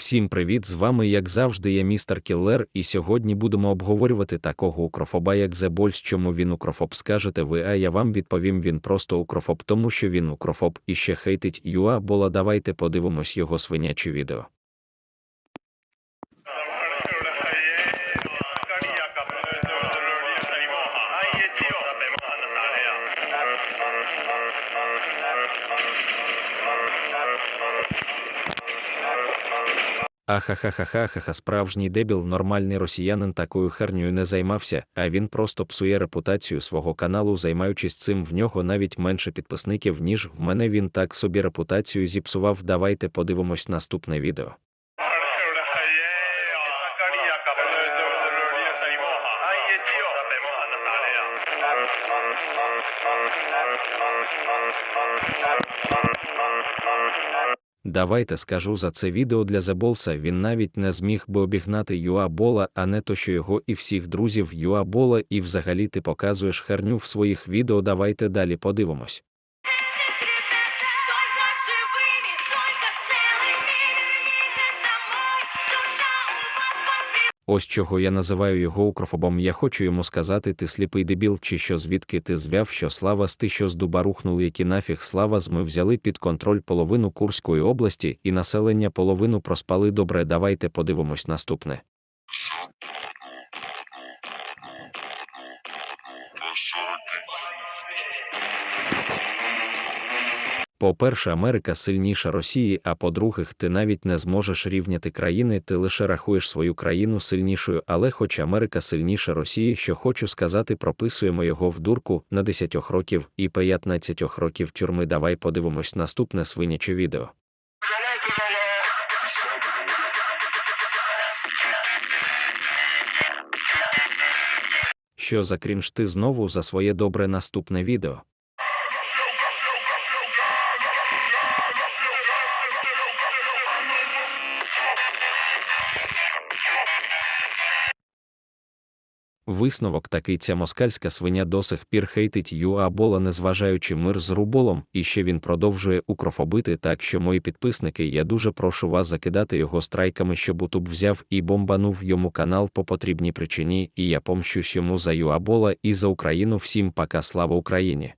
Всім привіт! З вами, як завжди, я містер Кіллер, і сьогодні будемо обговорювати такого укрофоба, як Balls. Чому він укрофоб скажете ви, а я вам відповім він просто укрофоб, тому що він укрофоб і ще хейтить Юа Бола. Давайте подивимось його свиняче відео. Ахахахахахаха, справжній дебіл, нормальний росіянин такою хернею не займався, а він просто псує репутацію свого каналу, займаючись цим в нього навіть менше підписників, ніж в мене він так собі репутацію зіпсував. Давайте подивимось наступне відео. Давайте скажу за це відео для Заболса Він навіть не зміг би обігнати Юа Бола, а не то, що його і всіх друзів Юа Бола, і взагалі ти показуєш херню в своїх відео. Давайте далі подивимось. Ось чого я називаю його укрофобом. Я хочу йому сказати, ти сліпий дебіл, чи що звідки ти звяв, що слава з ти що з дуба рухнули, які нафіг слава з ми взяли під контроль половину Курської області і населення половину проспали добре. Давайте подивимось наступне. По-перше, Америка сильніша Росії, а по-друге, ти навіть не зможеш рівняти країни, ти лише рахуєш свою країну сильнішою, але хоч Америка сильніша Росії, що хочу сказати, прописуємо його в дурку на 10 років і 15 років тюрми. Давай подивимось наступне свиняче відео. Що за крінж ти знову за своє добре наступне відео? Висновок такий ця москальська свиня до сих пір хейтить Юа Бола, незважаючи мир з руболом, і ще він продовжує укрофобити. Так що, мої підписники, я дуже прошу вас закидати його страйками, щоб Утуб взяв і бомбанув йому канал по потрібній причині, і я помщусь йому за Юа Бола і за Україну. Всім пока, слава Україні!